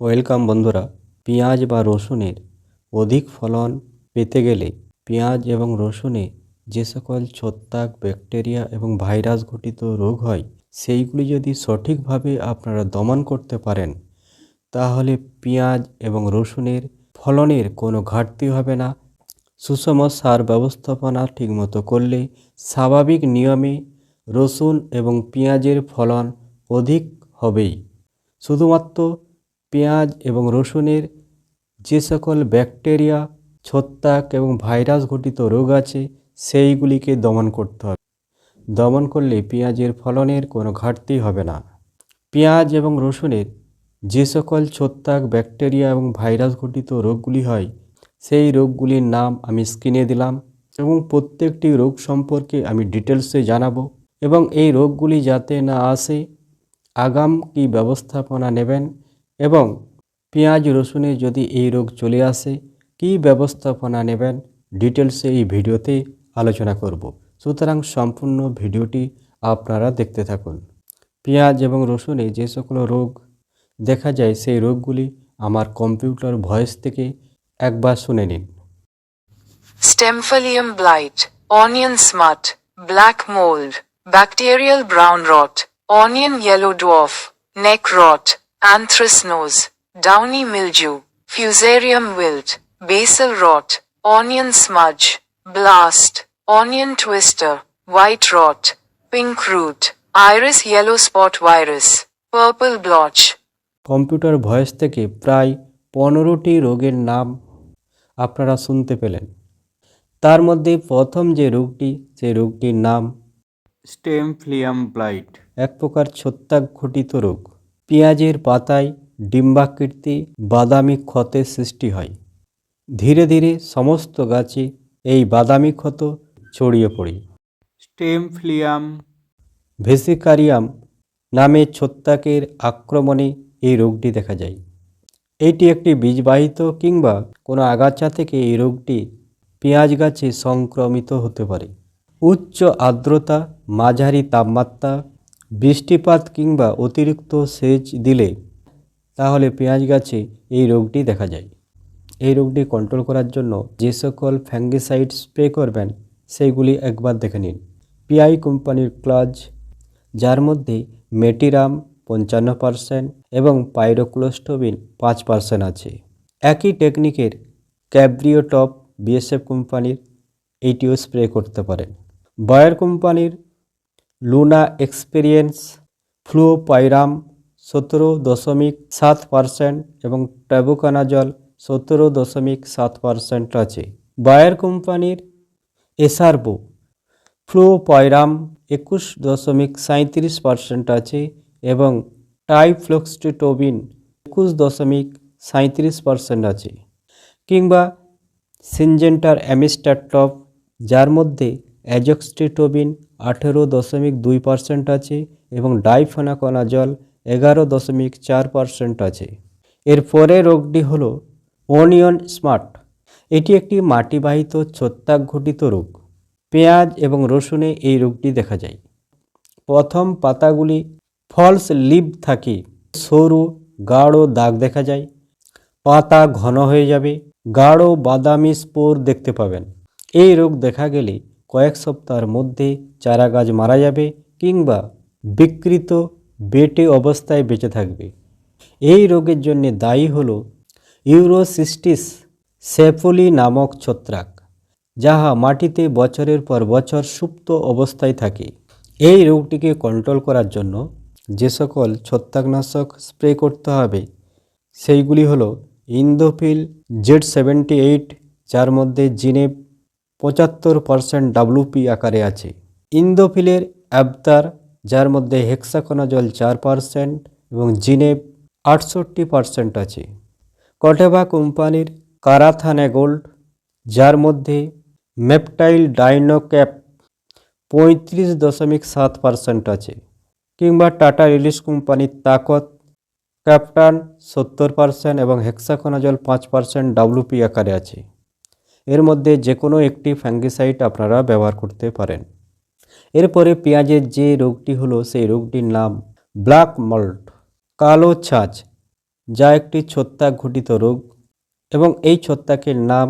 Welcome বন্ধুরা, পেঁয়াজ বা রসুনের অধিক ফলন পেতে গেলে পেঁয়াজ এবং রসুনে যে সকল ছত্রাক, ব্যাকটেরিয়া এবং ভাইরাস ঘটিত রোগ হয়, সেইগুলি যদি সঠিকভাবে আপনারা দমন করতে পারেন, তাহলে পেঁয়াজ এবং রসুনের ফলনের কোনো ঘাটতি হবে না। সুষম সার ব্যবস্থাপনা ঠিকমতো করলে স্বাভাবিক নিয়মে রসুন এবং পেঁয়াজের ফলন অধিক হবেই। শুধুমাত্র পেঁয়াজ এবং রসুনের যে সকল ব্যাকটেরিয়া, ছত্রাক এবং ভাইরাস ঘটিত রোগ আছে, সেইগুলিকে দমন করতে হবে। দমন করলে পেঁয়াজের ফলনের কোনো ঘাটতি হবে না। পেঁয়াজ এবং রসুনের যে সকল ছত্রাক, ব্যাকটেরিয়া এবং ভাইরাস ঘটিত রোগগুলি হয়, সেই রোগগুলির নাম আমি স্ক্রিনে দিলাম এবং প্রত্যেকটি রোগ সম্পর্কে আমি ডিটেলসে জানাব এবং এই রোগগুলি যাতে না আসে, আগাম কি ব্যবস্থাপনা নেবেন এবং পেঁয়াজ রসুনে যদি এই রোগ চলে আসে কী ব্যবস্থাপনা নেবেন? ডিটেলসে এই ভিডিওতে আলোচনা করব। সুতরাং সম্পূর্ণ ভিডিওটি আপনারা দেখতে থাকুন। পেঁয়াজ এবং রসুনে যে সকল রোগ দেখা যায় সেই রোগগুলি আমার কম্পিউটার ভয়েস থেকে একবার শুনে নিন। Stemphalium blight onion smut, black mold, bacterial brown rot, onion yellow dwarf, neck rot, anthracnose, nose, downy mildew, fusarium wilt, basal rot, onion smudge, blast, onion twister, white rot, pink root, iris yellow spot virus, purple blotch, computer voice থেকে প্রায় পনেরোটি রোগের নাম আপনারা শুনতে পেলেন তার মধ্যে প্রথম যে রোগটি সেই রোগটির নাম স্টেম ফ্লিয়াম ব্লাইট এক প্রকার ছত্রাক ঘটিত রোগ পেঁয়াজের পাতায় ডিম্বাকৃতি বাদামি ক্ষতের সৃষ্টি হয়। ধীরে ধীরে সমস্ত গাছে এই বাদামি ক্ষত ছড়িয়ে পড়ে। স্টেম ফ্লিয়াম ভেসিকারিয়াম নামে ছত্রাকের আক্রমণে এই রোগটি দেখা যায়। এটি একটি বীজবাহিত কিংবা কোনো আগাছা থেকে এই রোগটি পেঁয়াজ গাছে সংক্রমিত হতে পারে। উচ্চ আর্দ্রতা মাঝারি তাপমাত্রা বৃষ্টিপাত কিংবা অতিরিক্ত সেচ দিলে তাহলে পেঁয়াজ গাছে এই রোগটি দেখা যায়। এই রোগটি কন্ট্রোল করার জন্য যে সকল ফ্যাঙ্গিসাইড স্প্রে করবেন সেইগুলি একবার দেখে নিন। পিআই কোম্পানির ক্লজ, যার মধ্যে মেটিরাম পঞ্চান্ন পার্সেন্ট এবং পাইরোক্লোস্টোবিন পাঁচ পার্সেন্ট আছে। একই টেকনিকের ক্যাব্রিও টপ বিএসএফ কোম্পানির এইটিও স্প্রে করতে পারেন। বয়ার কোম্পানির লুনা এক্সপেরিয়েন্স ফ্লুপাইরাম সতেরো দশমিক সাত পার্সেন্ট এবং ট্যাবুকানাজল সতেরো দশমিক সাত পার্সেন্ট আছে। বায়ার কোম্পানির এসআরবো ফ্লুপাইরাম একুশ দশমিক সাঁত্রিশ পার্সেন্ট আছে এবং টাইফ্লক্সটিটোবিন একুশ দশমিক সাঁত্রিশ পার্সেন্ট আছে। কিংবা সিনজেন্টার অ্যামিস্ট্যাটপ যার মধ্যে অ্যাজক্সটিটোবিন আঠেরো দশমিক দুই পার্সেন্ট আছে এবং ডাইফোনাকোনাজল এগারো দশমিক চার পার্সেন্ট আছে। এর পরে রোগটি হল ওনিয়ন স্মার্ট। এটি একটি মাটিবাহিত ছত্রাক ঘটিত রোগ। পেঁয়াজ এবং রসুনে এই রোগটি দেখা যায়। প্রথম পাতাগুলি ফলস লিভ থাকে, সরু, গাঢ় দাগ দেখা যায়। পাতা ঘন হয়ে যাবে, গাঢ় বাদামি স্পোর দেখতে পাবেন। এই রোগ দেখা গেলে কয়েক সপ্তাহের মধ্যে চারা গাছ মারা যাবে কিংবা বিকৃত বেটে অবস্থায় বেঁচে থাকবে। এই রোগের জন্য দায়ী হল ইউরোসিস্টিস সেফলি নামক ছত্রাক, যাহা মাটিতে বছরের পর বছর সুপ্ত অবস্থায় থাকে। এই রোগটিকে কন্ট্রোল করার জন্য যে সকল ছত্রাকনাশক স্প্রে করতে হবে, সেইগুলি হলো ইন্দোফিল জেড সেভেন্টি এইট, যার মধ্যে জিনে পঁচাত্তর পারসেন্ট ডাব্লুপি আকারে আছে। ইন্দোফিলের অ্যাবতার, যার মধ্যে হেক্সাকোনাজল চার পারসেন্ট এবং জিনেব আটষট্টি পারসেন্ট আছে। কটেভা কোম্পানির কারাথানে গোল্ড যার মধ্যে মেপটাইল ডাইনোক্যাপ পঁয়ত্রিশ দশমিক সাত পারসেন্ট আছে কিংবা টাটা রিলিজ কোম্পানির তাকত, ক্যাপ্টান সত্তর পারসেন্ট এবং হেক্সাকোনাজল পাঁচ পারসেন্ট ডাব্লুপি আকারে আছে। এর মধ্যে যে কোনো একটি ফ্যাঙ্গিসাইড আপনারা ব্যবহার করতে পারেন। এরপরে পেঁয়াজের যে রোগটি হলো সেই রোগটির নাম ব্ল্যাক মল্ট, কালো ছাঁচ, যা একটি ছত্রাক ঘটিত রোগ এবং এই ছত্রাকের নাম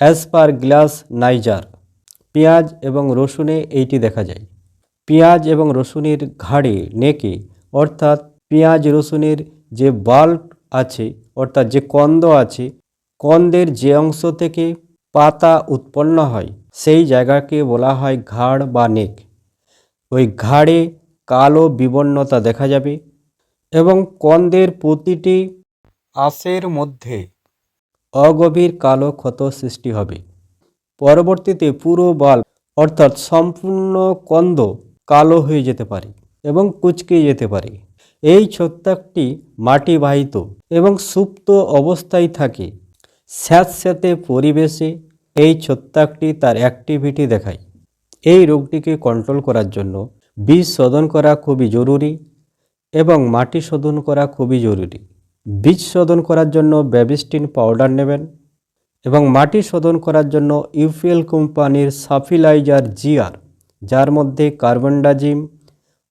অ্যাসপার গ্লাস নাইজার। পেঁয়াজ এবং রসুনে এইটি দেখা যায়। পেঁয়াজ এবং রসুনের ঘাড়ে, নেকে, অর্থাৎ পেঁয়াজ রসুনের যে বাল্ব আছে, অর্থাৎ যে কন্দ আছে, কন্দের যে অংশ থেকে পাতা উৎপন্ন হয়। সেই জায়গাকে বলা হয় ঘাড় বা নেক। ওই ঘাড়ে কালো বিবর্ণতা দেখা যাবে এবং কন্দের প্রতিটি আঁশের মধ্যে অগভীর কালো ক্ষত সৃষ্টি হবে। পরবর্তীতে পুরো বাল্ব অর্থাৎ সম্পূর্ণ কন্দ, কালো হয়ে যেতে পারে এবং কুচকে যেতে পারে। এই ছত্রাকটি মাটিবাহিত এবং সুপ্ত অবস্থায় থাকে। স্যাঁতস্যাঁতে পরিবেশে এই ছত্রাকটি তার অ্যাক্টিভিটি দেখায়। এই রোগটিকে কন্ট্রোল করার জন্য বীজ শোধন করা খুবই জরুরি এবং মাটি শোধন করা খুবই জরুরি। বীজ শোধন করার জন্য ব্যাবিস্টিন পাউডার নেবেন এবং মাটি শোধন করার জন্য ইউপিএল কোম্পানির সাফিলাইজার জিআর, যার মধ্যে carbendazim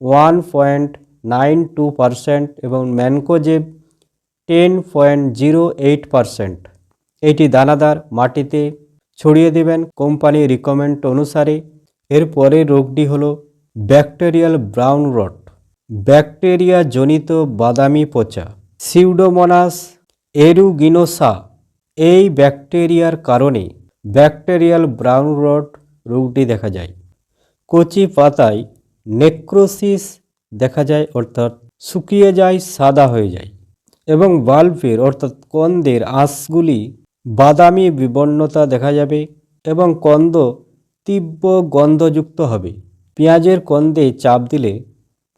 one point nine two percent এবং mancozeb ten point zero eight percent. এটি দানাদার মাটিতে ছড়িয়ে দেবেন। কোম্পানি রিকমেন্ড অনুসারে এর পরের রোগটি হলো ব্যাকটেরিয়াল ব্রাউন রট, ব্যাকটেরিয়া জনিত বাদামি পচা। সিউডোমোনাস এরুগিনোসা এই ব্যাকটেরিয়ার কারণে ব্যাকটেরিয়াল ব্রাউন রট রোগটি দেখা যায়। কচি পাতায় নেক্রোসিস দেখা যায়, অর্থাৎ শুকিয়ে যায়, সাদা হয়ে যায় এবং বাল্বের, অর্থাৎ কন্দের আঁশগুলি বাদামি বিবর্ণতা দেখা যাবে এবং কন্দ তীব্র গন্ধযুক্ত হবে। পেঁয়াজের কন্দে চাপ দিলে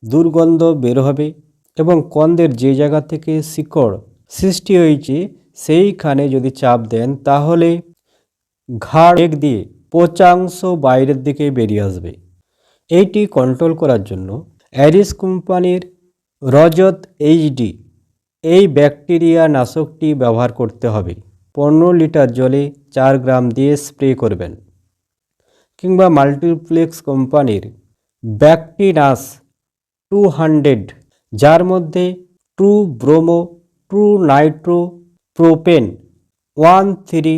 দুর্গন্ধ বের হবে এবং কন্দের যে জায়গা থেকে শিকড় সৃষ্টি হয়েছে, সেইখানে যদি চাপ দেন, তাহলে ঘাড় এক দিয়ে পচাংশ বাইরের দিকে বেরিয়ে আসবে। এইটি কন্ট্রোল করার জন্য অ্যারিস কোম্পানির রজত এইচডি এই ব্যাকটেরিয়া নাশকটি ব্যবহার করতে হবে। পনেরো লিটার জলে চার গ্রাম দিয়ে স্প্রে করবেন কিংবা মাল্টিপ্লেক্স কোম্পানির ব্যাকটিনাস টু হান্ড্রেড, যার মধ্যে two bromo two nitro, propane, one three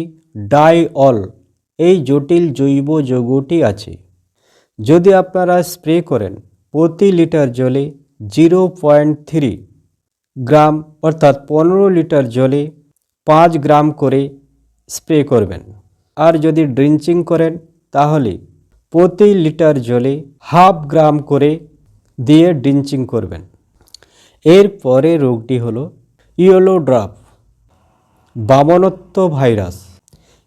diol এই জটিল জৈব যৌগটি আছে। যদি আপনারা স্প্রে করেন প্রতি লিটার জলে জিরো পয়েন্ট থ্রি গ্রাম অর্থাৎ পনেরো লিটার জলে পাঁচ গ্রাম করে স্প্রে করবেন। আর যদি ড্রিঞ্চিং করেন, তাহলে প্রতি লিটার জলে হাফ গ্রাম করে দিয়ে ড্রিঞ্চিং করবেন। এর পরে রোগটি হলো ইয়েলো ড্রাপ বামনত্ব ভাইরাস।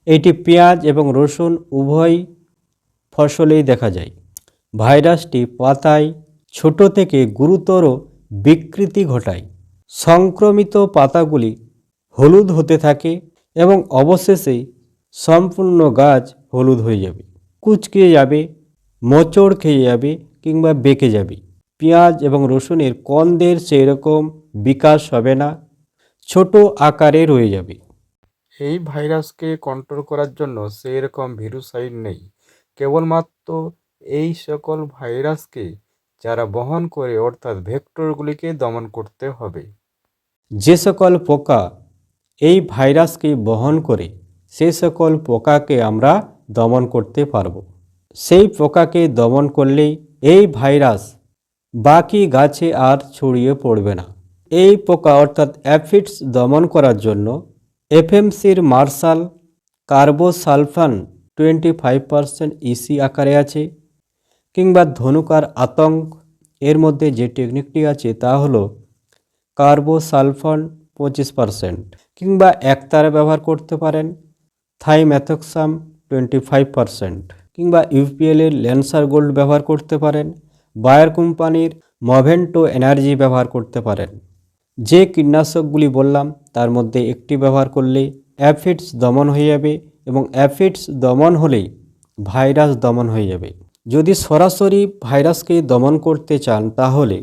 এটি পেঁয়াজ এবং রসুন উভয় ফসলেই দেখা যায়। ভাইরাসটি পাতায় ছোট থেকে গুরুতর বিকৃতি ঘটায়। সংক্রমিত পাতাগুলি হলুদ হতে থাকে এবং অবশেষে সম্পূর্ণ গাছ হলুদ হয়ে যাবে। কুচকে যাবে মোচড় খেয়ে যাবে কিংবা বেঁকে যাবে। পেঁয়াজ এবং রসুনের কন্দের সেরকম বিকাশ হবে না ছোট আকারে রয়ে যাবে। এই ভাইরাসকে কন্ট্রোল করার জন্য সেই রকম ভিরুসাইড নেই। কেবলমাত্র এই সকল ভাইরাসকে যারা বহন করে অর্থাৎ ভেক্টরগুলিকে দমন করতে হবে। যে সকল পোকা এই ভাইরাসকে বহন করে সে সকল পোকাকে আমরা দমন করতে পারব। সেই পোকাকে দমন করলেই এই ভাইরাস বাকি গাছে আর ছড়িয়ে পড়বে না। এই পোকা অর্থাৎ অ্যাফিডস দমন করার জন্য এফএমসির Marshal carbosulfan twenty five percent EC আকারে আছে কিংবা ধনুকার আতঙ্ক। এর মধ্যে যে টেকনিকটি আছে তা হলো কার্বোসালফান পঁচিশ পারসেন্ট কিংবা একতারা ব্যবহার করতে পারেন। থাইম্যাথক্সাম টোয়েন্টি ফাইভ পারসেন্ট কিংবা ইউপিএল এর ল্যান্সার গোল্ড ব্যবহার করতে পারেন। বায়ার কোম্পানির মভেন্টো এনার্জি ব্যবহার করতে পারেন। যে কীটনাশকগুলি বললাম, তার মধ্যে একটি ব্যবহার করলে অ্যাফিডস দমন হয়ে যাবে এবং অ্যাফিডস দমন হলেই ভাইরাস দমন হয়ে যাবে। যদি সরাসরি ভাইরাসকে দমন করতে চান, তাহলে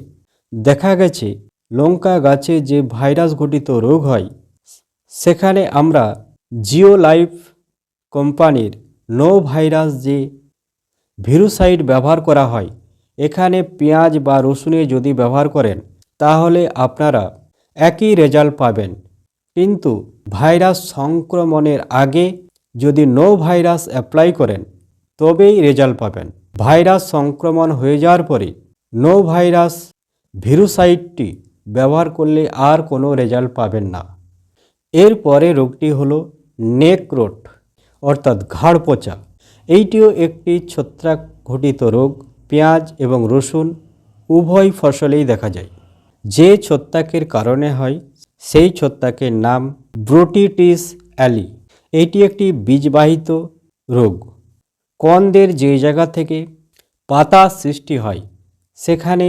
দেখা গেছে লঙ্কা গাছে যে ভাইরাস ঘটিত রোগ হয়, সেখানে আমরা জিও লাইফ কোম্পানির নো ভাইরাস যে ভিরুসাইড ব্যবহার করা হয়, এখানে পেঁয়াজ বা রসুনে যদি ব্যবহার করেন, তাহলে আপনারা একই রেজাল্ট পাবেন। কিন্তু ভাইরাস সংক্রমণের আগে যদি নো ভাইরাস অ্যাপ্লাই করেন, তবেই রেজাল্ট পাবেন। ভাইরাস সংক্রমণ হয়ে যাওয়ার পরে নো ভাইরাস ভিরুসাইডটি ব্যবহার করলে আর কোনো রেজাল্ট পাবেন না। এরপরে রোগটি হলো নেক রোট অর্থাৎ ঘাড় পচা। এইটিও একটি ছত্রাক ঘটিত রোগ। পেঁয়াজ এবং রসুন উভয় ফসলেই দেখা যায়। যে ছত্রাকের কারণে হয়, সেই ছত্রাকের নাম ব্রোটিটিস অ্যালি। এটি একটি বীজবাহিত রোগ। কন্দের যে জায়গা থেকে পাতা সৃষ্টি হয়, সেখানে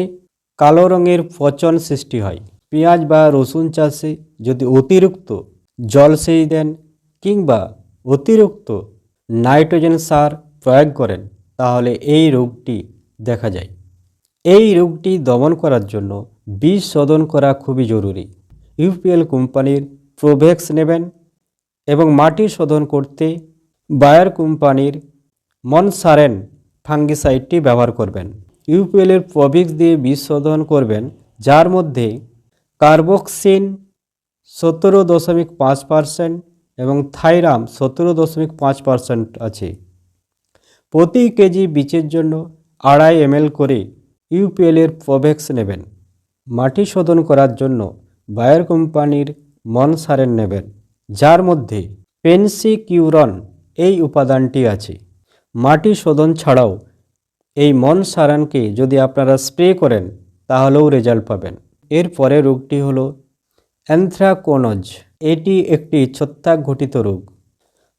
কালো রঙের পচন সৃষ্টি হয়। পেঁয়াজ বা রসুন চাষে যদি অতিরিক্ত জল জলসেচ দেন কিংবা অতিরিক্ত নাইট্রোজেন সার প্রয়োগ করেন, তাহলে এই রোগটি দেখা যায়। এই রোগটি দমন করার জন্য বীজ শোধন করা খুবই জরুরি। ইউপিএল কোম্পানির প্রোভেক্স নেবেন এবং মাটি শোধন করতে বায়ার কোম্পানির মনসারেন ফাঙ্গিসাইডটি ব্যবহার করবেন। ইউপিএলের প্রভিক্স দিয়ে বীজ শোধন করবেন, যার মধ্যে কার্বক্সিন সতেরো দশমিক পাঁচ পার্সেন্ট এবং থাইরাম সতেরো দশমিক পাঁচ পার্সেন্ট আছে। প্রতি কেজি বীজের জন্য আড়াই এমএল করে ইউপিএলের প্রভেক্স নেবেন। মাটি শোধন করার জন্য বায়ার কোম্পানির মনসারেন নেবেন, যার মধ্যে পেনসিকিউরন এই উপাদানটি আছে। মাটি শোধন ছাড়াও এই মন সারানকে যদি আপনারা স্প্রে করেন, তাহলেও রেজাল্ট পাবেন। এরপরে রোগটি হলো অ্যান্থ্রাকোনজ। এটি একটি ছত্রাক ঘটিত রোগ।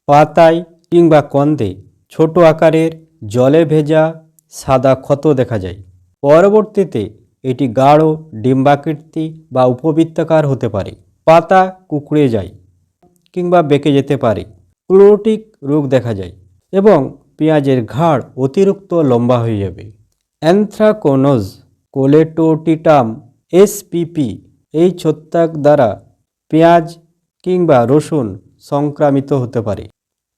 পাতায় কিংবা কন্দে ছোট আকারের জলে ভেজা সাদা ক্ষত দেখা যায়। পরবর্তীতে এটি গাঢ় ডিম্বাকৃতি বা উপবৃত্তাকার হতে পারে। পাতা কুকড়ে যায় কিংবা বেঁকে যেতে পারে। ক্লোটিক রোগ দেখা যায় এবং পেঁয়াজের ঘাড় অতিরিক্ত লম্বা হয়ে যাবে। অ্যানথ্রাকোনোজ, কোলেটোটিটাম, এসপিপি এই ছত্রাক দ্বারা পেঁয়াজ কিংবা রসুন সংক্রামিত হতে পারে।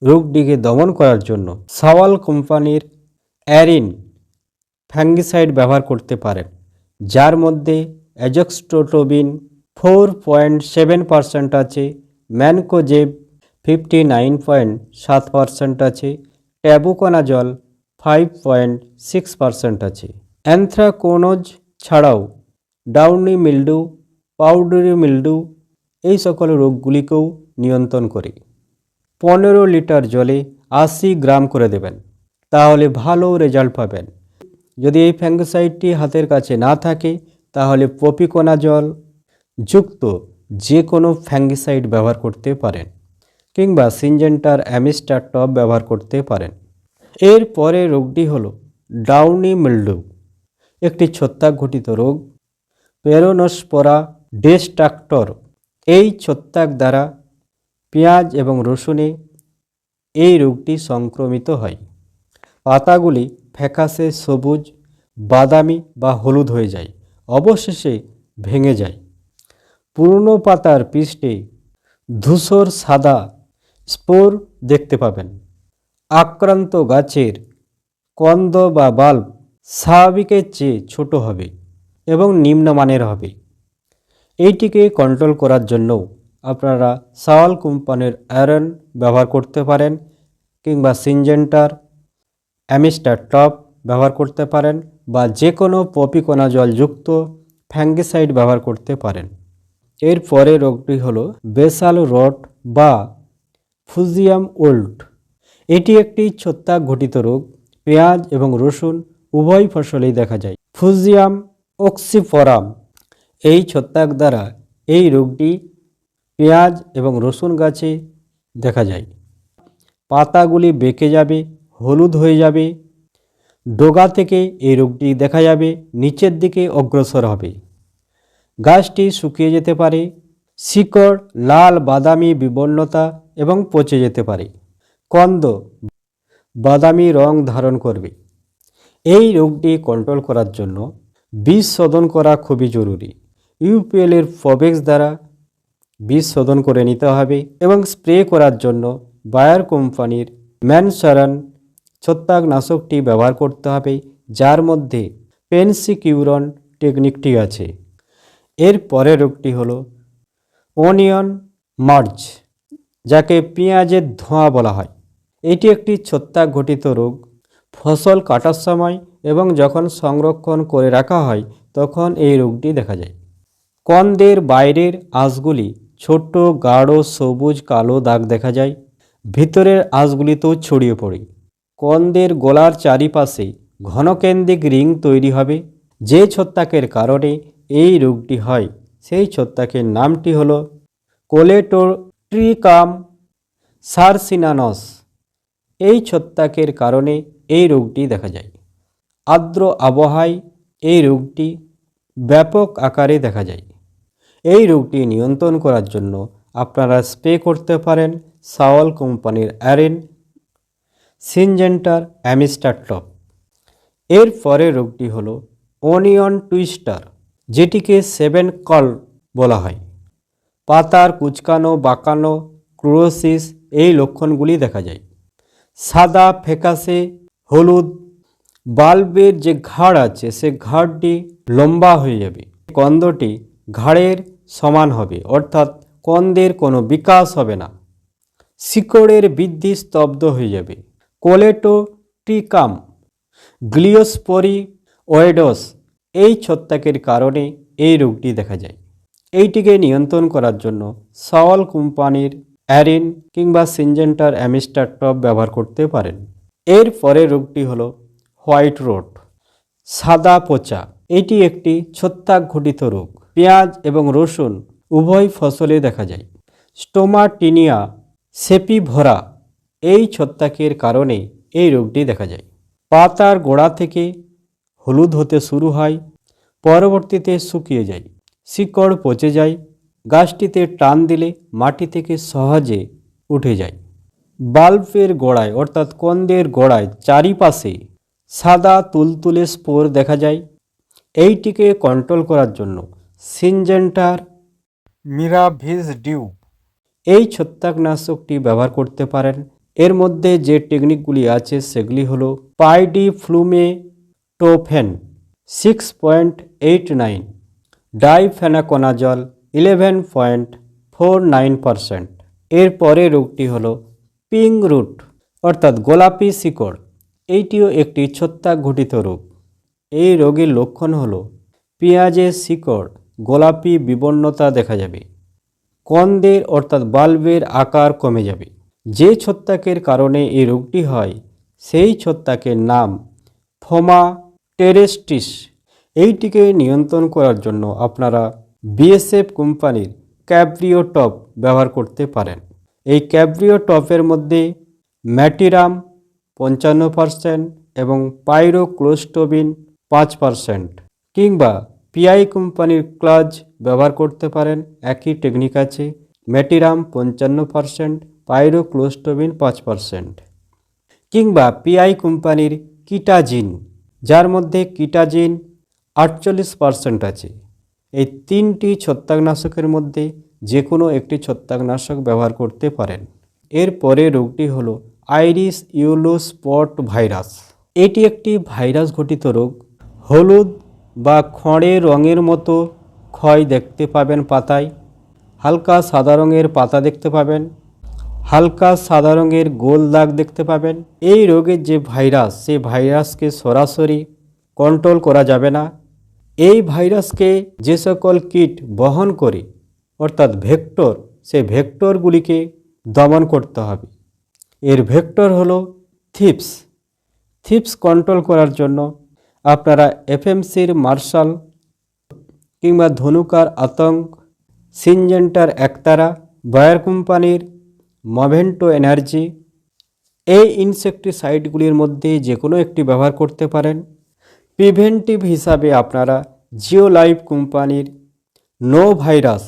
রোগটিকে দমন করার জন্য সাওয়াল কোম্পানির অ্যারিন ফ্যাঙ্গিসাইড ব্যবহার করতে পারেন, যার মধ্যে azoxystrobin four point seven percent আছে, ম্যানকোজেব ফিফটি নাইন পয়েন্ট সাত পার্সেন্ট আছে ট্যাবুকোনাজল ফাইভ পয়েন্ট সিক্স আছে। অ্যানথ্রাকোনোজ ছাড়াও ডাউনি মিল্ডু, পাউডারি মিল্ডু এই সকল রোগগুলিকেও নিয়ন্ত্রণ করে। পনেরো লিটার জলে আশি গ্রাম করে দেবেন, তাহলে ভালো রেজাল্ট পাবেন। যদি এই ফ্যাঙ্গোসাইডটি হাতের কাছে না থাকে, তাহলে পপিকোনা জল যুক্ত যে কোনো ফ্যাঙ্গিসাইড ব্যবহার করতে পারেন। কিংবা সিনজেন্টার অ্যামিস্টার টপ ব্যবহার করতে পারেন। এর পরে রোগটি হলো ডাউনি মিল্ডু, একটি ছত্রাক ঘটিত রোগ। পেরোনোস্পোরা ডেস্ট্রাক্টর, এই ছত্রাক দ্বারা পেঁয়াজ এবং রসুনে এই রোগটি সংক্রমিত হয়। পাতাগুলি ফ্যাকাসে সবুজ, বাদামি বা হলুদ হয়ে যায়, অবশেষে ভেঙে যায়। পুরনো পাতার পৃষ্ঠে ধূসর সাদা স্পোর দেখতে পাবেন। আক্রান্ত গাছের কন্দ বা বাল্ব স্বাভাবিকের চেয়ে ছোট হবে এবং নিম্নমানের হবে। এইটিকে কন্ট্রোল করার জন্য আপনারা সাওয়াল কোম্পানির আয়রন ব্যবহার করতে পারেন কিংবা সিনজেন্টার অ্যামিস্টার টপ ব্যবহার করতে পারেন বা যে কোনো পপিকোনা জলযুক্ত ফ্যাঙ্গিসাইড ব্যবহার করতে পারেন। এর পরে রোগটি হলো বেসাল রট বা ফুজিয়াম ওল্ড। এটি একটি ছত্রাক ঘটিত রোগ, পেঁয়াজ এবং রসুন উভয় ফসলেই দেখা যায়। ফুজিয়াম অক্সিফরাম, এই ছত্রাক দ্বারা এই রোগটি পেঁয়াজ এবং রসুন গাছে দেখা যায়। পাতাগুলি বেঁকে যাবে, হলুদ হয়ে যাবে, ডোগা থেকে এই রোগটি দেখা যাবে, নিচের দিকে অগ্রসর হবে। গাছটি শুকিয়ে যেতে পারে শিকড়, লাল, বাদামি, বিবর্ণতা এবং পচে যেতে পারে। কন্দ, বাদামি রং ধারণ করবে। এই রোগটি কন্ট্রোল করার জন্য বীজ শোধন করা খুবই জরুরি। ইউপিএলের ফবেক্স দ্বারা বীজ শোধন করে নিতে হবে এবং স্প্রে করার জন্য বায়ার কোম্পানির ম্যানসারান ছত্রাকনাশকটি ব্যবহার করতে হবে, যার মধ্যে পেনসিকিউরন টেকনিকটি আছে। এর পরের রোগটি হলো অনিয়ন মার্জ, যাকে পেঁয়াজের ধোঁয়া বলা হয়। এটি একটি ছত্রাক ঘটিত রোগ। ফসল কাটার সময় এবং যখন সংরক্ষণ করে রাখা হয়, তখন এই রোগটি দেখা যায়। কন্দের বাইরের আঁশগুলি ছোট গাঢ়, সবুজ, কালো দাগ দেখা যায়। ভিতরের আঁশগুলিতেও ছড়িয়ে পড়ে। কন্দের গোলার চারিপাশে ঘনকেন্দ্রিক রিং তৈরি হবে। যে ছত্রাকের কারণে এই রোগটি হয়। সেই ছত্রাকের নামটি হল কোলেটোট্রিকাম সারসিনানস। এই ছত্রাকের কারণে এই রোগটি দেখা যায়। আর্দ্র আবহাওয়ায় এই রোগটি ব্যাপক আকারে দেখা যায়। এই রোগটি নিয়ন্ত্রণ করার জন্য আপনারা স্প্রে করতে পারেন সাওয়াল কোম্পানির অ্যারেন সিনজেন্টার অ্যামিস্টারটপ। এর পরের রোগটি হল অনিয়ন টুইস্টার। যেটিকে সেভেন কল বলা হয়। পাতার কুচকানো, বাঁকানো ক্লোরোসিস এই লক্ষণগুলি দেখা যায়। সাদা, ফ্যাকাশে, হলুদ, বাল্বের যে ঘাড় আছে, সে ঘাড়টি লম্বা হয়ে যাবে। কন্দটি ঘাড়ের সমান হবে, অর্থাৎ কন্দের কোনো বিকাশ হবে না। শিকড়ের বৃদ্ধি স্তব্ধ হয়ে যাবে। কোলেটোটিকাম গ্লিওস্পোরি ওয়েডস এই ছত্রাকের কারণে এই রোগটি দেখা যায়। এইটিকে নিয়ন্ত্রণ করার জন্য সাওয়াল কোম্পানির অ্যারিন কিংবা সিনজেন্টার অ্যামিস্টার টপ ব্যবহার করতে পারেন। এর পরের রোগটি হলো হোয়াইট রোড সাদা পচা। এটি একটি ছত্রাক ঘটিত রোগ। পেঁয়াজ এবং রসুন উভয় ফসলে দেখা যায়। স্টোমাটিনিয়া সেপি ভরা এই ছত্রাকের কারণে এই রোগটি দেখা যায়। পাতার গোড়া থেকে হলুদ হতে শুরু হয়, পরবর্তীতে শুকিয়ে যায়, শিকড় পচে যায়, গাছটিতে টান দিলে মাটি থেকে সহজে উঠে যায়। বাল্বের গোড়ায় অর্থাৎ কন্দের গোড়ায় চারিপাশে সাদা তুলতুলে স্পোর দেখা যায়। এইটিকে কন্ট্রোল করার জন্য সিনজেন্টার মিরাভিজ ডিউ এই ছত্রাকনাশকটি ব্যবহার করতে পারেন। এর মধ্যে যে টেকনিকগুলি আছে সেগুলি হলো pydiflumetofen six point eight nine difenoconazole eleven point four nine percent এরপরে রোগটি হলো পিং রুট, অর্থাৎ গোলাপি শিকড়। এইটিও একটি ছত্রাক ঘটিত রোগ। এই রোগের লক্ষণ হলো পেঁয়াজের শিকড়, গোলাপি বিবর্ণতা দেখা যাবে। কন্দের, অর্থাৎ বাল্বের আকার কমে যাবে। যে ছত্রাকের কারণে এই রোগটি হয়, সেই ছত্রাকের নাম ফোমা টেরেস্টিস। এইটিকে নিয়ন্ত্রণ করার জন্য আপনারা বিএসএফ কোম্পানির ক্যাব্রিও টপ ব্যবহার করতে পারেন। এই ক্যাব্রিও টপের মধ্যে ম্যাটিরাম পঞ্চান্ন পারসেন্ট এবং পাইরোক্লোস্টোবিন পাঁচ পারসেন্ট কিংবা পিআই কোম্পানির ক্লাজ ব্যবহার করতে পারেন। একই টেকনিক আছে, ম্যাটিরাম পঞ্চান্ন পারসেন্ট, পাইরোক্লোস্টোবিন পাঁচ পারসেন্ট কিংবা পিআই কোম্পানির কিটাজিন। যার মধ্যে কিটাজিন আটচল্লিশ পারসেন্ট আছে। এই তিনটি ছত্রাকনাশকের মধ্যে যে কোনো একটি ছত্রাকনাশক ব্যবহার করতে পারেন। এরপরে রোগটি হল আইরিস ইউলো স্পট ভাইরাস। এটি একটি ভাইরাস ঘটিত রোগ। হলুদ বা খড়ে রঙের মতো ক্ষয় দেখতে পাবেন পাতায়। হালকা সাদা রঙের পাতা দেখতে পাবেন। হালকা সাদা রঙের গোল দাগ দেখতে পাবেন। এই রোগের যে ভাইরাস, সেই ভাইরাসকে সরাসরি কন্ট্রোল করা যাবে না। এই ভাইরাসকে যে সকল কিট বহন করে, অর্থাৎ ভেক্টর, সেই ভেক্টরগুলিকে দমন করতে হবে। এর ভেক্টর হলো থিপস। থিপস কন্ট্রোল করার জন্য আপনারা এফএমসির মার্শাল কিংবা ধনুকার আতঙ্ক, সিনজেন্টার একতারা, বায়ার কোম্পানির মভেন্টো এনার্জি এই ইনসেকটিসাইডগুলির মধ্যে যে কোনো একটি ব্যবহার করতে পারেন। প্রিভেন্টিভ হিসাবে আপনারা জিও লাইফ কোম্পানির নো ভাইরাস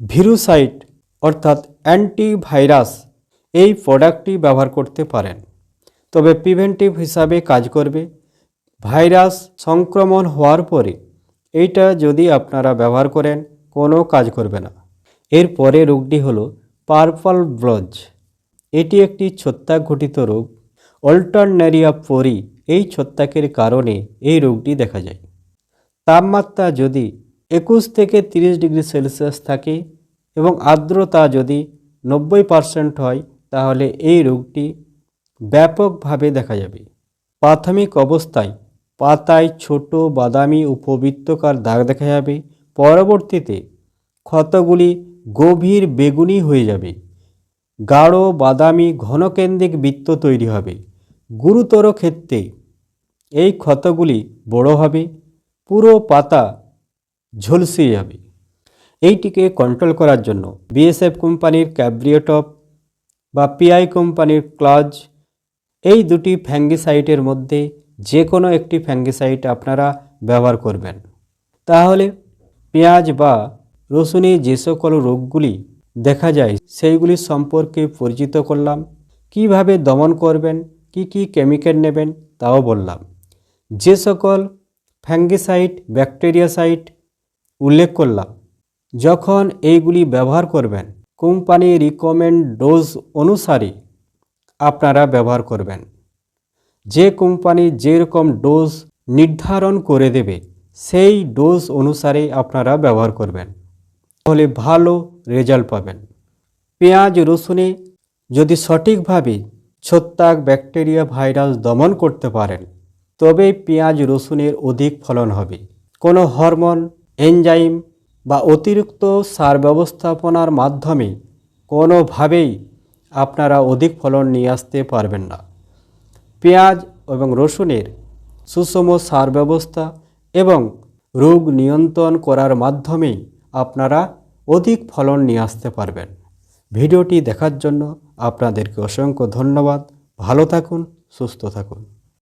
ভিরুসাইট অর্থাৎ অ্যান্টিভাইরাস এই প্রোডাক্টটি ব্যবহার করতে পারেন। তবে প্রিভেন্টিভ হিসাবে কাজ করবে। ভাইরাস সংক্রমণ হওয়ার পরে এইটা যদি আপনারা ব্যবহার করেন, কোনো কাজ করবে না। এরপরে রোগটি হলো পার্পল ব্লজ। এটি একটি ছত্রাক ঘটিত রোগ। অল্টারনারিয়া পরি এই ছত্রাকের কারণে এই রোগটি দেখা যায়। তাপমাত্রা যদি একুশ থেকে তিরিশ ডিগ্রি সেলসিয়াস থাকে এবং আর্দ্রতা যদি নব্বই পার্সেন্ট হয়, তাহলে এই রোগটি ব্যাপকভাবে দেখা যাবে। প্রাথমিক অবস্থায় পাতায় ছোট বাদামি উপবৃত্তকার দাগ দেখা যাবে। পরবর্তীতে ক্ষতগুলি গভীর বেগুনি হয়ে যাবে। গাঢ়, বাদামি, ঘনকেন্দ্রিক বৃত্ত তৈরি হবে। গুরুতর ক্ষেত্রে এই ক্ষতগুলি বড় হবে, পুরো পাতা ঝলসে যাবে। এইটিকে কন্ট্রোল করার জন্য বিএসএফ কোম্পানির ক্যাব্রিওটপ বা পিআই কোম্পানির ক্লাজ, এই দুটি ফ্যাঙ্গিসাইটের মধ্যে যে কোনো একটি ফ্যাঙ্গিসাইট আপনারা ব্যবহার করবেন। তাহলে পেঁয়াজ বা রসুনে যে সকল রোগগুলি দেখা যায়, সেইগুলি সম্পর্কে পরিচিত করলাম। কীভাবে দমন করবেন, কি কি কেমিক্যাল নেবেন, তাও বললাম। যে সকল ফ্যাঙ্গিসাইট ব্যাকটেরিয়াসাইট উল্লেখ করলাম। যখন এইগুলি ব্যবহার করবেন, কোম্পানি রিকমেন্ড ডোজ অনুসারে আপনারা ব্যবহার করবেন। যে কোম্পানি যেরকম ডোজ নির্ধারণ করে দেবে, সেই ডোজ অনুসারে আপনারা ব্যবহার করবেন। তাহলে ভালো রেজাল্ট পাবেন। পেঁয়াজ, রসুনে যদি সঠিকভাবে ছত্রাক ব্যাকটেরিয়া ভাইরাস দমন করতে পারেন, তবে পেঁয়াজ, রসুনের অধিক ফলন হবে। কোনো হরমোন, এনজাইম বা অতিরিক্ত সার ব্যবস্থাপনার মাধ্যমে কোনোভাবেই আপনারা অধিক ফলন নিয়ে আসতে পারবেন না। পেঁয়াজ এবং রসুনের সুষম সার ব্যবস্থা এবং রোগ নিয়ন্ত্রণ করার মাধ্যমেই আপনারা অধিক ফলন নিয়ে আসতে পারবেন। ভিডিওটি দেখার জন্য আপনাদেরকে অসংখ্য ধন্যবাদ। ভালো থাকুন, সুস্থ থাকুন।